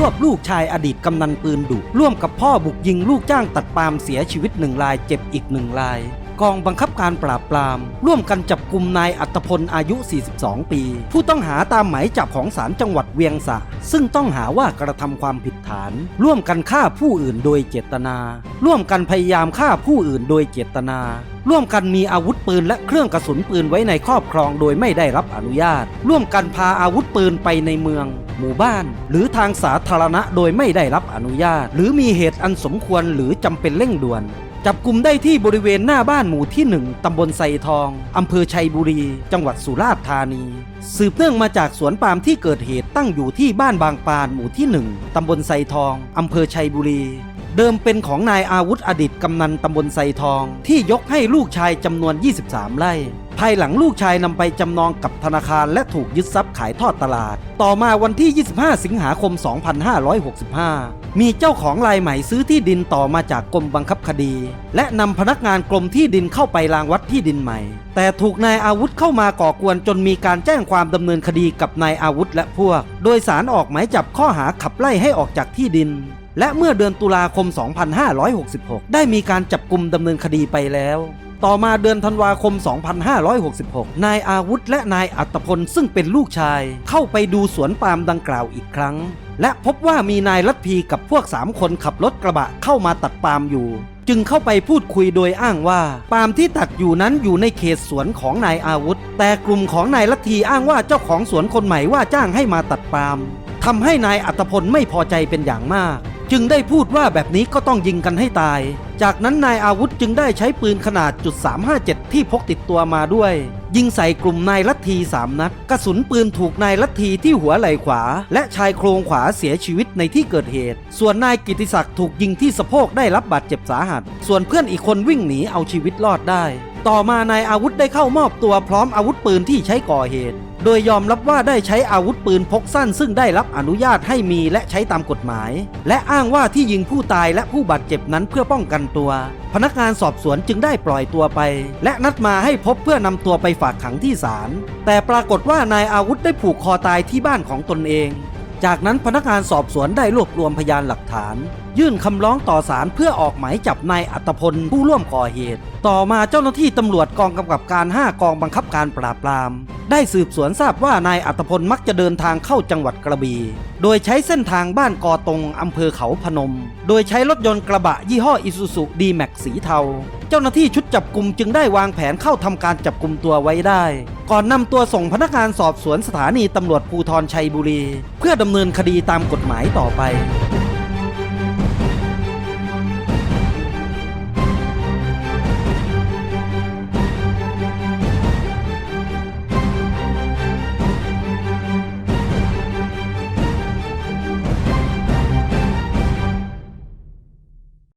รวบลูกชายอดีตกำนันปืนดุร่วมกับพ่อบุกยิงลูกจ้างตัดปาล์มเสียชีวิตหนึ่งรายเจ็บอีกหนึ่งราย กองบังคับการปราบปราม ร่วมกันจับกลุ่มนายอัตพลอายุ 42 ปี ผู้ต้องหาตามหมายจับของศาลจังหวัดเวียงสะ ซึ่งต้องหาว่ากระทำความผิดฐาน ร่วมกันฆ่าผู้อื่นโดยเจตนา ร่วมกันพยายามฆ่าผู้อื่นโดยเจตนาร่วมกันมีอาวุธปืนและเครื่องกระสุนปืนไว้ในครอบครองโดยไม่ได้รับอนุญาต ร่วมกันพาอาวุธปืนไปในเมือง หมู่บ้าน หรือทางสาธารณะโดยไม่ได้รับอนุญาต หรือมีเหตุอันสมควรหรือจำเป็นเร่งด่วน จับกลุ่มได้ที่บริเวณหน้าบ้านหมู่ที่ 1 ตำบลไซทอง อำเภอชัยบุรี จังหวัดสุราษฎร์ธานี สืบเนื่องมาจากสวนปาล์มที่เกิดเหตุตั้งอยู่ที่บ้านบางปานหมู่ที่ 1 ตำบลไซทอง อำเภอชัยบุรีเดิมเป็นของนายอาวุธอดีตกำนันตำบลไซทอง ที่ยกให้ลูกชายจำนวน 23 ไร่ ภายหลังลูกชายนำไปจำนองกับธนาคารและถูกยึดทรัพย์ขายทอดตลาด ต่อมาวันที่ 25 สิงหาคม 2565 มีเจ้าของรายใหม่ซื้อที่ดินต่อมาจากกรมบังคับคดี และนำพนักงานกรมที่ดินเข้าไปรางวัดที่ดินใหม่ แต่ถูกนายอาวุธเข้ามาก่อกวนจนมีการแจ้งความดำเนินคดีกับนายอาวุธและพวก โดยสารออกหมายจับข้อหาขับไล่ให้ออกจากที่ดินและเมื่อเดือนตุลาคม 2566 ได้มีการจับกลุ่มดำเนินคดีไปแล้ว ต่อมาเดือนธันวาคม 2566 นายอาวุธและนายอัตพลซึ่งเป็นลูกชาย เข้าไปดูสวนปาล์มดังกล่าวอีกครั้ง และพบว่ามีนายลัทพีกับพวก 3 คนขับรถกระบะเข้ามาตัดปาล์มอยู่ จึงเข้าไปพูดคุยโดยอ้างว่าปาล์มที่ตัดอยู่นั้นอยู่ในเขตสวนของนายอาวุธ แต่กลุ่มของนายลัทธีอ้างว่าเจ้าของสวนคนใหม่ว่าจ้างให้มาตัดปาล์มทำให้นายอัตพลไม่พอใจเป็นอย่างมาก จึงได้พูดว่าแบบนี้ก็ต้องยิงกันให้ตาย จากนั้นนายอาวุธจึงได้ใช้ปืนขนาดจุด357 ที่พกติดตัวมาด้วย ยิงใส่กลุ่มนายลัทธีสามนัด กระสุนปืนถูกนายลัทธีที่หัวไหล่ขวา และชายโครงขวาเสียชีวิตในที่เกิดเหตุ ส่วนนายกิติศักดิ์ถูกยิงที่สะโพกได้รับบาดเจ็บสาหัส ส่วนเพื่อนอีกคนวิ่งหนีเอาชีวิตรอดได้ ต่อมานายอาวุธได้เข้ามอบตัวพร้อมอาวุธปืนที่ใช้ก่อเหตุ โดยยอมรับว่าได้ใช้อาวุธปืนพกสั้น ซึ่งได้รับอนุญาตให้มีและใช้ตามกฎหมาย และอ้างว่าที่ยิงผู้ตายและผู้บาดเจ็บนั้นเพื่อป้องกันตัว พนักงานสอบสวนจึงได้ปล่อยตัวไป และนัดมาให้พบเพื่อนำตัวไปฝากขังที่ศาลแต่ปรากฏว่านายอาวุธได้ผูกคอตายที่บ้านของตนเอง จากนั้นพนักงานสอบสวนได้รวบรวมพยานหลักฐาน ยื่นคำร้องต่อศาลเพื่อออกหมายจับนายอัตพลผู้ร่วมก่อเหตุ ต่อมาเจ้าหน้าที่ตำรวจกองกำกับการ 5 กองบังคับการปราบปราม ได้สืบสวนทราบว่านายอัตพลมักจะเดินทางเข้าจังหวัดกระบี่โดยใช้เส้นทางบ้านกอตงอำเภอเขาพนม โดยใช้รถยนต์กระบะยี่ห้ออิซูซุดีแม็กสีเทา เจ้าหน้าที่ชุดจับกลุ่มจึงได้วางแผนเข้าทำการจับกลุ่มตัวไว้ได้ ก่อนนำตัวส่งพนักงานสอบสวนสถานีตำรวจภูธรชัยบุรี เพื่อดำเนินคดีตามกฎหมายต่อไป